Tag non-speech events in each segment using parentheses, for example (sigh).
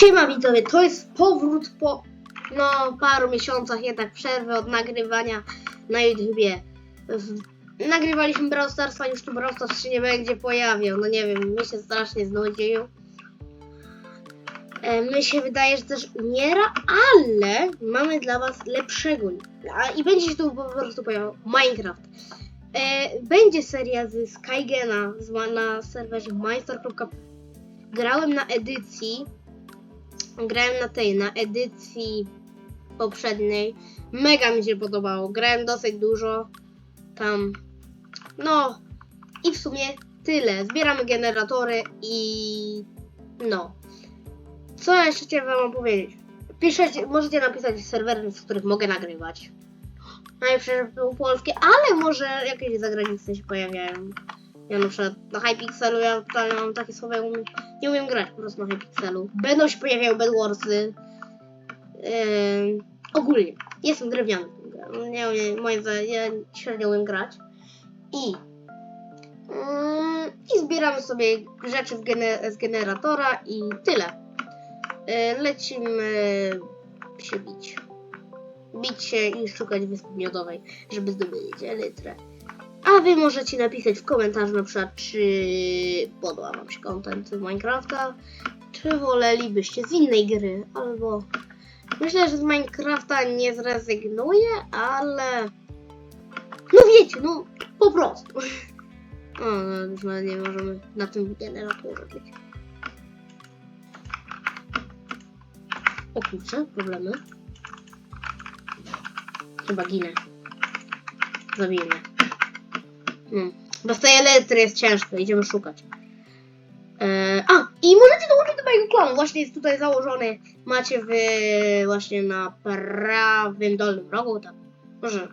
Siema widzowie, to jest powrót po no paru miesiącach jednak przerwy od nagrywania na YouTubie. Nagrywaliśmy Brawl Starsa, już tu Brawl Stars się nie będzie pojawiał, no nie wiem, mi się strasznie znudził. E, My się wydaje, że też umiera, ale mamy dla was lepszego. A, I będzie się tu po prostu pojawiał Minecraft. E, będzie seria z Skygena z- na serwerze mindstar.pl Grałem na edycji grałem na tej, na edycji poprzedniej. Mega mi się podobało. Grałem dosyć dużo tam. No i w sumie tyle. Zbieramy generatory i no. Co ja jeszcze chciałem wam powiedzieć? Piszecie, możecie napisać serwery, z których mogę nagrywać. Najpierw są polskie, ale może jakieś zagraniczne się pojawiają. Ja na przykład na Hypixelu ja mam takie słowa, umiem, nie umiem grać po prostu na. Będą się pojawiały Bedwarsy. Yy, ogólnie, jestem drewniany. grę. Nie umiem, moim zdaniem, ja średnio umiem grać. I yy, i zbieramy sobie rzeczy z, gene, z generatora i tyle. Yy, lecimy się bić. Bić się i szukać wyspy miodowej, żeby zdobyć elytrę. A wy możecie napisać w komentarzu na przykład, czy podoba wam się content z Minecrafta, czy wolelibyście z innej gry, albo myślę, że z Minecrafta nie zrezygnuję, ale no wiecie, no po prostu. (laughs) O, no nie możemy na tym generatorze być. O kurczę, problemy. Chyba ginę. Zabiję mnie. Hmm. Bez tej elektry jest ciężko, idziemy szukać. Eee, a, i możecie dołączyć do mojego klanu. Właśnie jest tutaj założony. Macie wy właśnie na prawym dolnym rogu. Tam. Może.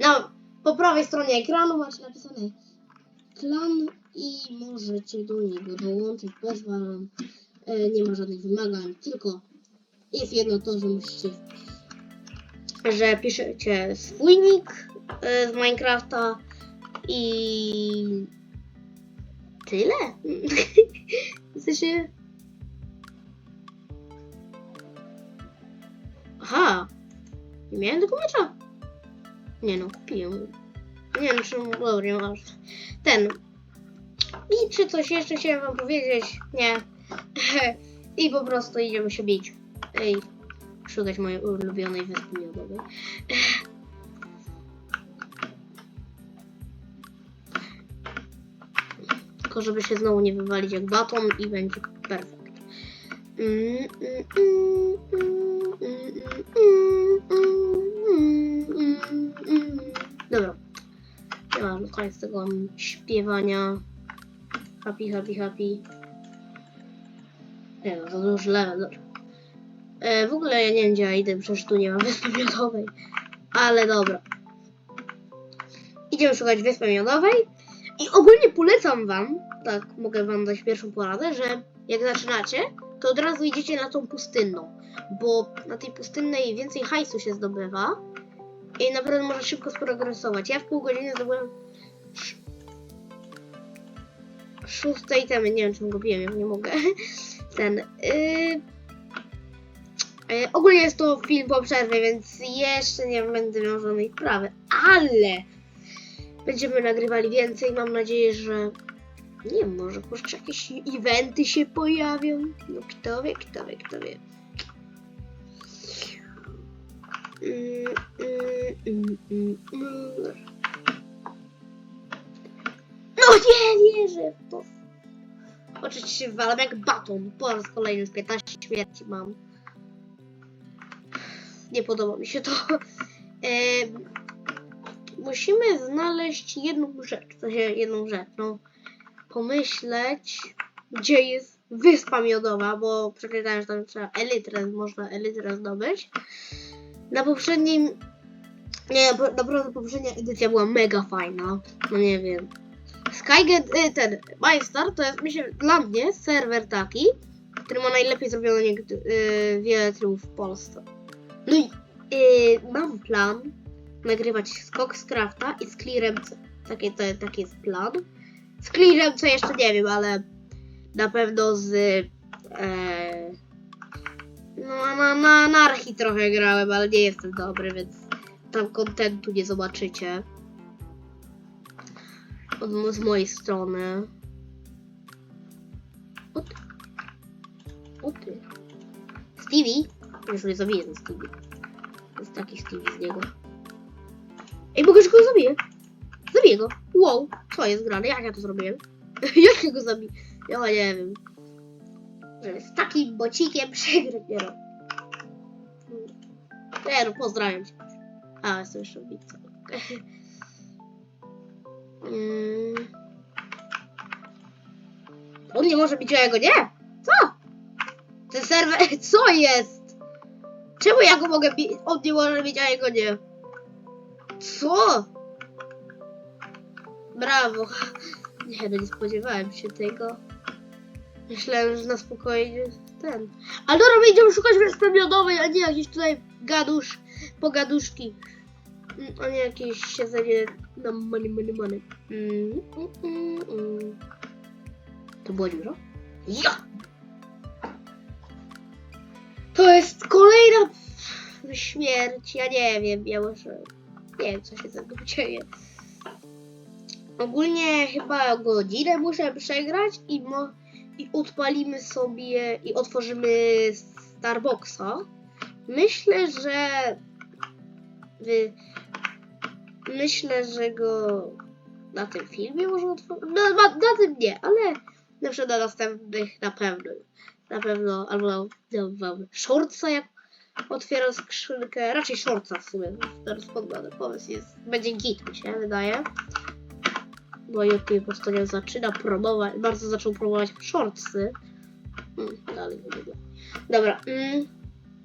Na, po prawej stronie ekranu macie napisane klan i możecie do niego dołączyć. Pozwalam. E, nie ma żadnych wymagań, tylko jest jedno to, że musicie że piszecie swój nick e, z Minecrafta i tyle. (laughs) w sensie... Aha. Nie miałem tego. Nie no, kupiłem. Nie wiem, czy dobra, masz. Ten. I czy coś jeszcze chciałem wam powiedzieć? Nie. (laughs) I po prostu idziemy się bić. Ej, szukać mojej ulubionej wyspy miodowej. tylko żeby się znowu nie wywalić jak baton i będzie perfekt. Dobra. Ja mam koniec tego śpiewania. Happy, happy, happy. Nie no, za duży level. E, w ogóle ja nie wiem gdzie ja idę, przecież tu nie ma (laughs) wyspy miodowej. Ale dobra. Idziemy szukać wyspy miodowej. I ogólnie polecam wam, tak mogę wam dać pierwszą poradę, że jak zaczynacie, to od razu idziecie na tą pustynną. Bo na tej pustynnej więcej hajsu się zdobywa. I naprawdę można szybko sprogresować. Ja w pół godziny zdobyłem sz- szóste itemy. Nie wiem czym go biłem, ja nie mogę. (laughs) Ten. Yy... Ogólnie jest to film po przerwie, więc jeszcze nie będę miał żadnej sprawy, ale będziemy nagrywali więcej. Mam nadzieję, że nie wiem, może kurczę jakieś eventy się pojawią. No kto wie, kto wie, kto wie. No nie wierzę w to. Oczywiście walam jak baton. Po raz kolejny już 15 śmierci mam nie podoba mi się to. Musimy znaleźć jedną rzecz, w sensie jedną rzecz, no pomyśleć, gdzie jest wyspa miodowa, bo przeczytałem, że tam trzeba elytrę, można elytrę zdobyć. Na poprzednim, nie, naprawdę poprzednia edycja była mega fajna, no nie wiem. Skygate, y, ten, MyStar to jest, myślę, dla mnie serwer taki, który ma najlepiej zrobione niektóre, y, wiele trybów w Polsce. No i yy, mam plan nagrywać skok z Crafta i z Clearem. Taki, to, taki jest plan. Z Clearem C jeszcze nie wiem, ale na pewno z e, No, na, na anarchii trochę grałem, ale nie jestem dobry, więc tam kontentu nie zobaczycie. Od, z mojej strony. O ty. Stevie? Ja sobie zabiję ten Stevie. Jest taki Stevie z niego. Ej, mogę, że go zabiję. Zabiję go. Wow, co jest grane? Jak ja to zrobiłem? (laughs) Jak ja go zabiję? Ja nie wiem. Z takim bocikiem przegrać nie robię. Nie no, pozdrawiam cię. A, jestem jeszcze w bitce. (laughs) On nie może bić jego, nie? Co? Ten serwer, (laughs) co jest? Czemu ja go mogę bić? On nie może bić, a jego nie. Co? Brawo. Nie, no nie spodziewałem się tego. Myślałem, że na spokojnie ten. Ale dobra, my idziemy szukać wyspy miodowej, a nie jakieś tutaj gadusz, pogaduszki. Mm, A nie jakieś siedzenie na money, money, money. Mm, mm, mm, mm. To było dziura? Ja! To jest kolejna śmierć. Ja nie wiem, ja może... Nie wiem, co się ze dzieje. Ogólnie chyba godzinę muszę przegrać i, mo- i odpalimy sobie i otworzymy Starbucksa. Myślę, że wy... myślę, że go na tym filmie może otworzyć. No, na, na tym nie, ale na przykład na następnych na pewno. Na pewno, albo dam wam shortsa, jak otwieram skrzynkę. Raczej shortsa w sumie. Teraz podglądam. Pomysł jest, będzie git, mi się wydaje bo YouTube po prostu nie zaczyna promować, bardzo zaczął promować shortsy. Mm, dalej nie. Dobra. Mm.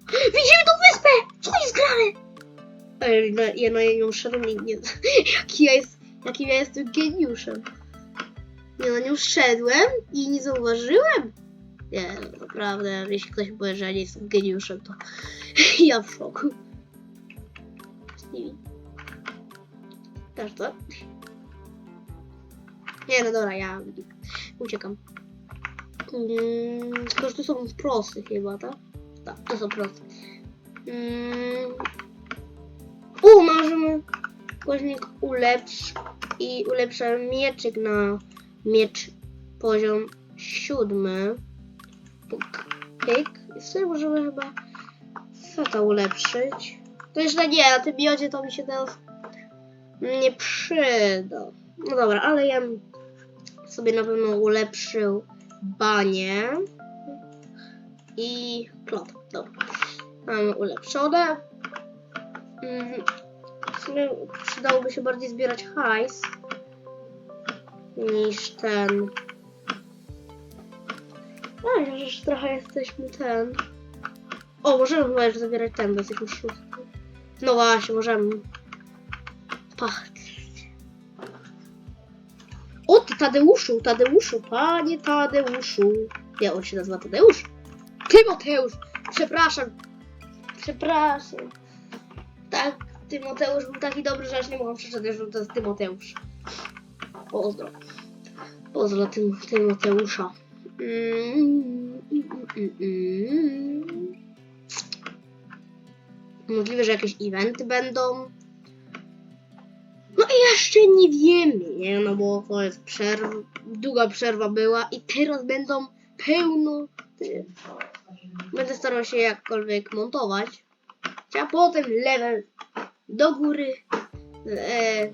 Widzimy tą wyspę! Co jest grane? Ej, no, ja na nią szedłem i nie... (laughs) Jaki ja jest... Jakim ja jestem geniuszem. Ja na nią szedłem i nie zauważyłem. Nie, naprawdę, jeśli ktoś powie, że nie jestem geniuszem, to (laughs) ja w szoku. Stevie. Też to? Nie, no dobra, ja uciekam. Mm, tylko, że to są prosty chyba, tak? Tak, to są proste. Mm. U, możemy koźnik ulepsz i ulepszę mieczyk na miecz poziom siódmy. Pyk. I sobie możemy chyba to ulepszyć. To jeszcze nie, na tym miodzie to mi się teraz nie przyda. No dobra, ale ja sobie na pewno ulepszył banie i klot. Dobra. Mamy ulepszone. Mm, W sumie przydałoby się bardziej zbierać hajs niż ten. A, już trochę jesteśmy ten. O, możemy chyba już zabierać ten, bo jesteśmy szóstym. No właśnie, możemy. Pach. O, ty Tadeuszu, Tadeuszu, panie Tadeuszu. Nie, on się nazywa Tadeusz. Tymoteusz, przepraszam. Przepraszam. Tak, Tymoteusz był taki dobry, że aż nie mogłam przeczytać, że to jest Tymoteusz. Pozdro. Pozdro Tym, Tymoteusza. Mm. Możliwe, że jakieś eventy będą. No i jeszcze nie wiemy, nie? No bo to jest przerwa, długa przerwa była i teraz będą pełno. Będę starał się jakkolwiek montować. A potem level do góry. E,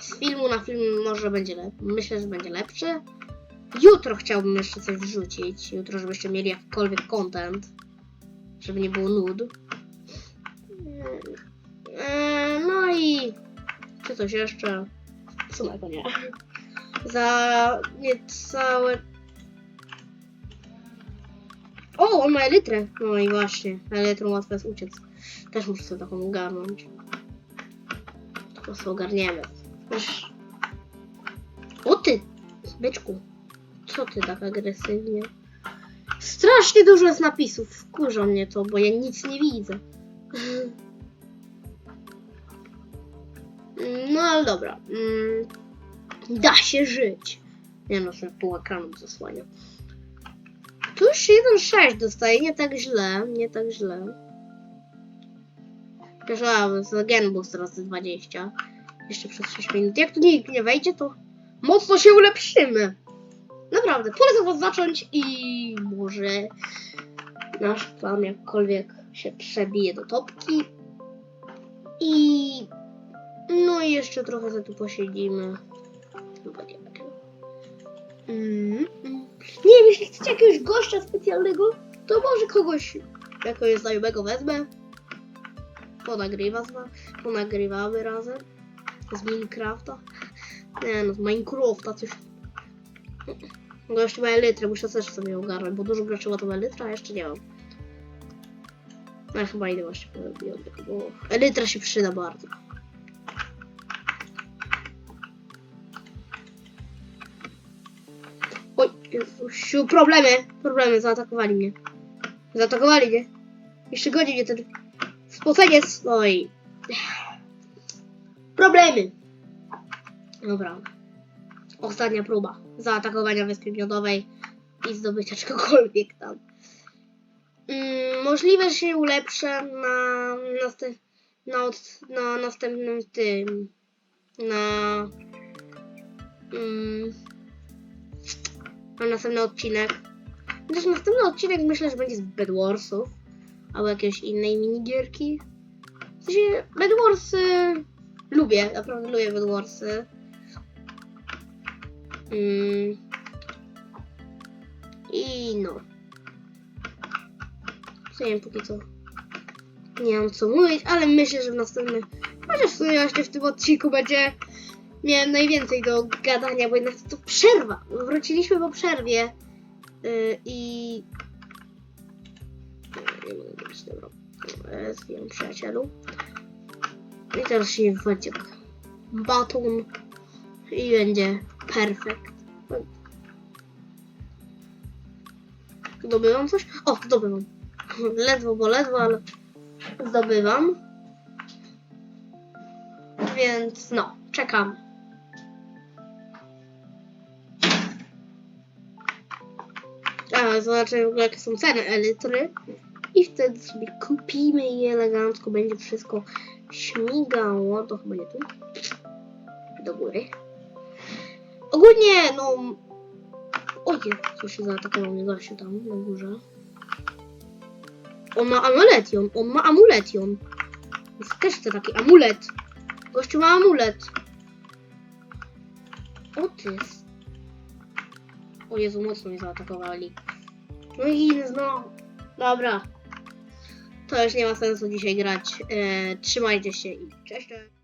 z filmu na film może będzie lepszy. Myślę, że będzie lepszy. Jutro chciałbym jeszcze coś wrzucić. Jutro, żebyście mieli jakikolwiek content. Żeby nie było nud. E, no i czy coś jeszcze? W sumie to nie. Za niecałe... O, on ma elytrę. No i właśnie, elytrą łatwo jest uciec. Też muszę sobie taką ogarnąć. Tylko sobie ogarniemy. Wiesz... O ty, byczku. Co ty tak agresywnie? Strasznie dużo jest napisów. Wkurza mnie to, bo ja nic nie widzę. No ale dobra. Mm, da się żyć. Nie no, że pół ekranu zasłania. Tu już 1,6 dostaje, nie tak źle, nie tak źle. Przepraszam, z Gen Boost razy 20. Jeszcze przez 6 minut. Jak tu nikt nie wejdzie, to mocno się ulepszymy. Naprawdę, polecam was zacząć i może nasz plan jakkolwiek się przebije do topki. I no i jeszcze trochę za tu posiedzimy. Chyba nie tak. Mm, mm. Nie wiem, jeśli chcecie jakiegoś gościa specjalnego, to może kogoś jakiegoś znajomego wezmę. Ponagrywa z wa- ponagrywamy razem. Z Minecrafta. Nie no, z Minecrafta coś. Gość ma elytrę, muszę też sobie ogarnąć, bo dużo graczy ma tą elytrę, a jeszcze nie mam. Ja chyba idę właśnie po biodek, bo elytra się przyda bardzo. Oj, Jezusiu, problemy, problemy, zaatakowali mnie. Zaatakowali mnie. Jeszcze goni mnie ten spoceniec, no i... Problemy. Dobra. Ostatnia próba zaatakowania wyspy miodowej i zdobycia czegokolwiek tam. Mm, możliwe, że się ulepszę na, następ, na, od, na następnym tym. Na. Mm, na następny odcinek. Chociaż następny odcinek myślę, że będzie z Bedwarsów. Albo jakiejś innej minigierki. W sensie Bedwarsy lubię, naprawdę lubię Bedwarsy. Mm. I no. Co wiem póki co. Nie mam co mówić, ale myślę, że w następnym. Chociaż w sumie właśnie w tym odcinku będzie miałem najwięcej do gadania, bo jednak to przerwa. Wróciliśmy po przerwie. Yy, I. Nie mogę być dobra. Yy, Zwijam przyjacielu. I teraz się wchodzi baton. I będzie perfekt. Zdobywam coś? O, zdobywam. (laughs) Ledwo, bo ledwo, ale zdobywam. Więc no, czekam. A, zobaczę w ogóle jakie są ceny elitry. I wtedy sobie kupimy i elegancko będzie wszystko śmigało. To chyba nie tu. Do góry. Ogólnie, no... Ojej, co się zaatakował mnie gościu tam na górze. On ma amuletion, on ma amuletion. Jest też chce taki amulet. Gościu ma amulet. O ty. O Jezu, mocno mnie zaatakowali. No i no. Dobra. To już nie ma sensu dzisiaj grać. E, trzymajcie się i cześć. cześć.